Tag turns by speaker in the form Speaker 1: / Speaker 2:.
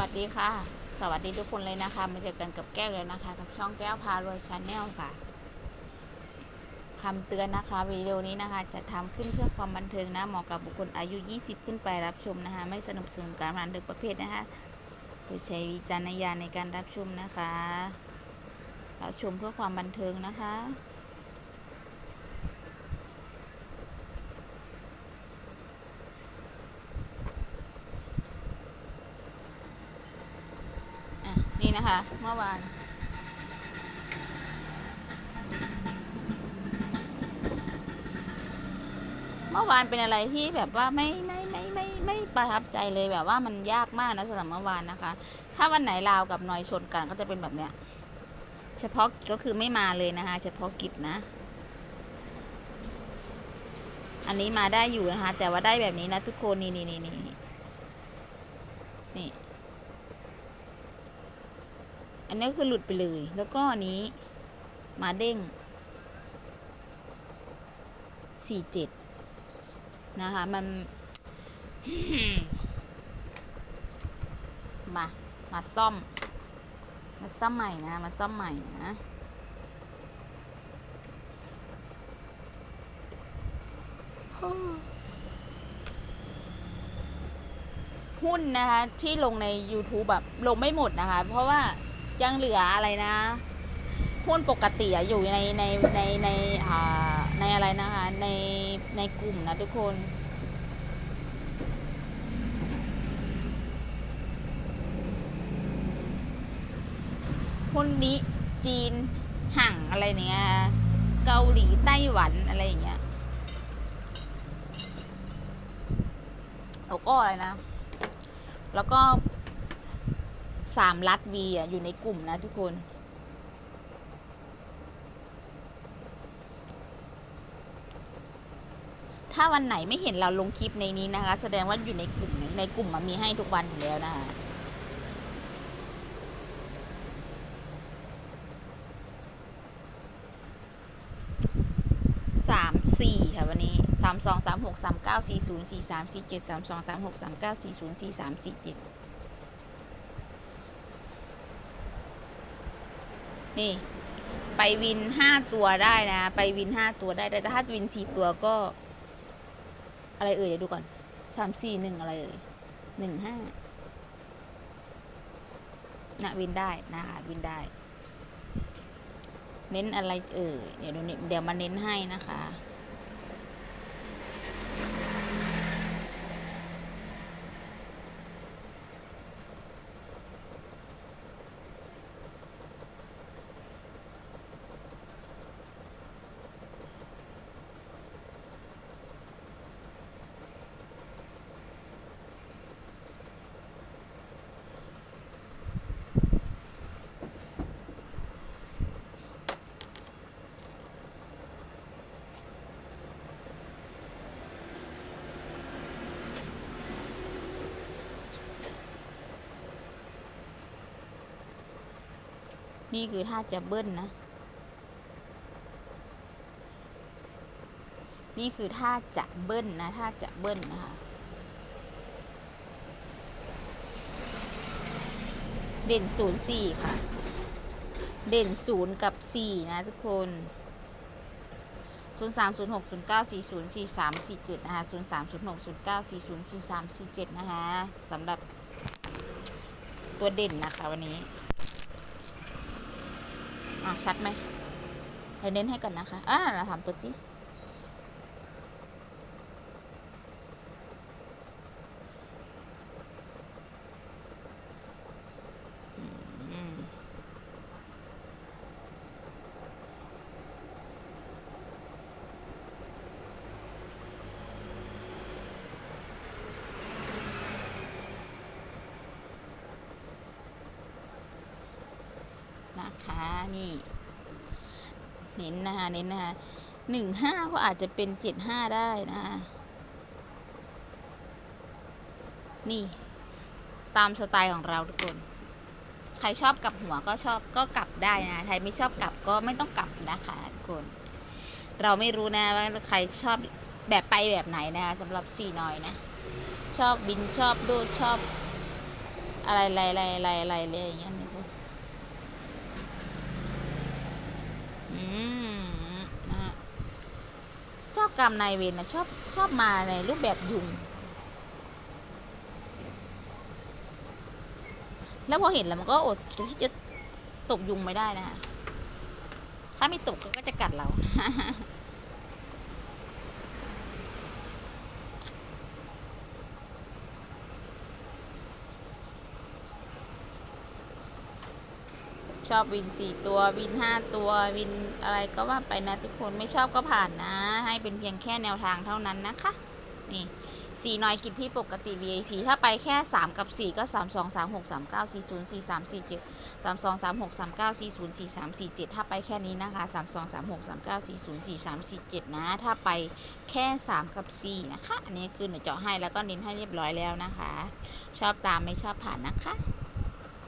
Speaker 1: วัสดีค่ะ สวัสดีทุกคนเลยนะคะ มาเจอกันกับแก้วเลยนะคะ กับช่องแก้วพารวยชาแนลค่ะคำเตือนนะคะวิดีโอนี้นะคะ จะทำขึ้นเพื่อความบันเทิงนะเหมาะกับบุคคลอายุ 20 ขึ้นไปรับชมนะคะ ไม่สนับสนุนการพนันทุกประเภทนะคะโปรดใช้วิจารณญาณในการรับชมนะคะ รับชมเพื่อความบันเทิงนะคะ อะ นี่นะคะ เมื่อวาน เมื่อวานเป็นอะไรที่แบบว่าไม่ไม่ไม่ไม่ไม่ประทับใจเลยแบบว่ามันยากมากนะสำหรับเมื่อวานนะคะ ถ้าวันไหนลาวกับนอยชนกันก็จะเป็นแบบเนี้ย เฉพาะก็คือไม่มาเลยนะคะ เฉพาะกิจนะ อันนี้มาได้อยู่นะคะ แต่ว่าได้แบบนี้นะทุกคนนี่นี่นี่นี่นี่ อันนี้ก็คือหลุดไปเลย แล้วก็อันนี้มาเด้งสี่เจ็ดนะคะ มัน มา มาซ่อม มาซ่อมใหม่นะ มาซ่อมใหม่นะหุ้นนะคะ ที่ลงใน YouTube แบบลงไม่หมดนะคะ เพราะว่า ยังเหลืออะไรนะหุ้นปกติอะอยู่ในในในในอ่าในอะไรนะคะในในกลุ่มนะทุกคนหุ้นนี้จีนห่างอะไรเนี้ยเกาหลีไต้หวันอะไรอย่างเงี้ยแล้วก็อะไรนะ แล้วก็ สามรัฐวีอะอยู่ในกลุ่มนะทุกคน ถ้าวันไหนไม่เห็นเราลงคลิปในนี้นะคะ แสดงว่าอยู่ในกลุ่มในกลุ่มมันมีให้ทุกวันอยู่แล้วนะคะสามสี่ค่ะวันนี้สามสองสามหกสามเก้าสี่ศูนย์สี่สามสี่เจ็ดสามสองสามหกสามเก้าสี่ศูนย์สี่สามสี่เจ็ด นี่ ไปวินห้าตัวได้นะ ไปวินห้าตัวได้ แต่ถ้าวินสี่ตัวก็ อะไรเอ่ยเดี๋ยวดูก่อนสามสี่หนึ่งอะไรเอ่ยหนึ่งห้านะวินได้นะคะวินได้ เน้นอะไรเอ่ยเดี๋ยวเดี๋ยวมาเน้นให้นะคะ นี่คือถ้าจะเบิ้ลนะ นี่คือถ้าจะเบิ้ลนะ ถ้าจะเบิ้ลนะคะ เด่นศูนย์สี่ค่ะ เด่นศูนย์กับสี่นะทุกคนศูนย์สามศูนย์หกศูนย์เก้าสี่ศูนย์สี่สามสี่เจ็ดนะคะศูนย์สามศูนย์หกศูนย์เก้าสี่ศูนย์สี่สามสี่เจ็ดนะคะสำหรับตัวเด่นนะคะวันนี้ อะชัดไหมเดี๋ยวเน้นให้ก่อนนะคะอ่าเราทำตัวจีอืม นะคะนี่เน้นนะคะเน้นนะคะหนึ่งห้าก็อาจจะเป็นเจ็ดห้าได้นะคะนี่ ตามสไตล์ของเราทุกคน ใครชอบกลับหัวก็ชอบก็กลับได้นะใครไม่ชอบกลับก็ไม่ต้องกลับนะคะทุกคน เราไม่รู้นะว่าใครชอบแบบไปแบบไหนนะคะสำหรับสี่น้อยนะ ชอบบินชอบดูดชอบอะไรอะไรอะไรอะไรอะไรอย่างเงี้ยนี่คืออืมนะฮะเจ้า กรรมนายเวรนะชอบชอบมาในรูปแบบยุง แล้วพอเห็นแล้วมันก็อดที่จะตบยุงไม่ได้นะถ้าไม่ตบก็จะกัดเราชอบวินสี่ตัววินห้าตัววินอะไรก็ว่าไปนะทุกคนไม่ชอบก็ผ่านนะ ให้เป็นเพียงแค่แนวทางเท่านั้นนะคะ นี่สี่น้อยกิจพี่ปกติ VIP ถ้าไปแค่ 3 กับ 4 ก็ 3 2 3 6 3 9 4 0 4 3 4 7 3 2 3 6 3 9 4 0 4 3 4 7 ถ้าไปแค่นี้นะคะ 3 2 3 6 3 9 4 0 4 3 4 7 นะ ถ้าไปแค่ 3 กับ 4 นะคะ อันนี้คือหนูเจาะให้แล้วก็เน้นให้เรียบร้อยแล้วนะคะ ชอบตามไม่ชอบผ่านนะคะ